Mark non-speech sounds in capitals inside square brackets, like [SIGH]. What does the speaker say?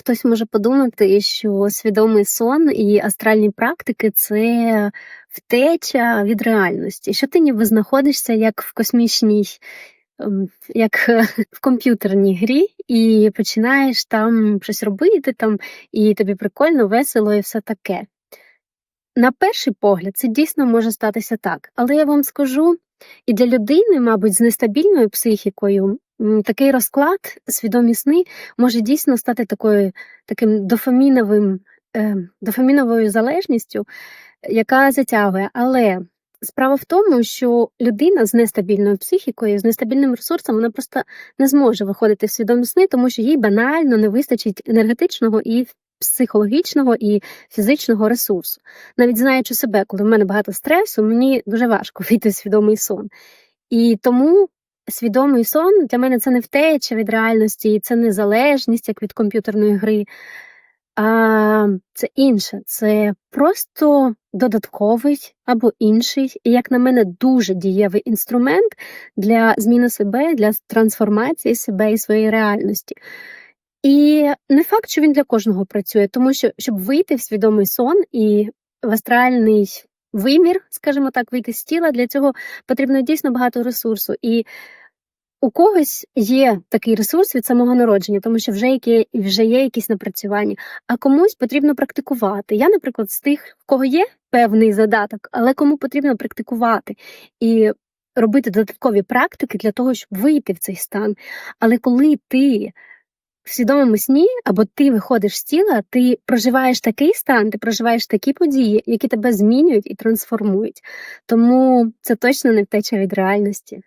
Хтось може подумати, що свідомий сон і астральні практики це втеча від реальності, що ти ніби знаходишся як в космічній, ем, як [LAUGHS] в комп'ютерній грі, і починаєш там щось робити, там, і тобі прикольно, весело і все таке. На перший погляд, це дійсно може статися так, але я вам скажу, і для людини, мабуть, з нестабільною психікою такий розклад, свідомі сни, може дійсно стати такою таким дофаміновим, е, дофаміновою залежністю, яка затягує. Але справа в тому, що людина з нестабільною психікою, з нестабільним ресурсом, вона просто не зможе виходити в свідомі сни, тому що їй банально не вистачить енергетичного і психологічного і фізичного ресурсу. Навіть знаючи себе, коли в мене багато стресу, мені дуже важко [LAUGHS] вийти в свідомий сон. І тому свідомий сон для мене це не втеча від реальності, це не залежність, як від комп'ютерної гри. А це інше, це просто додатковий або інший, і, як на мене, дуже дієвий інструмент для зміни себе, для трансформації себе і своєї реальності. І не факт, що він для кожного працює, тому що щоб вийти в свідомий сон і в астральний вимір, скажімо так, вийти з тіла, для цього потрібно дійсно багато ресурсу. І у когось є такий ресурс від самого народження, тому що вже які, вже є якісь напрацювання, а комусь потрібно практикувати. Я, наприклад, з тих, в кого є певний задаток, але кому потрібно практикувати і робити додаткові практики для того, щоб вийти в цей стан. Але коли ти в свідомому сні або ти виходиш з тіла, ти проживаєш такий стан, ти проживаєш такі події, які тебе змінюють і трансформують. Тому це точно не втеча від реальності.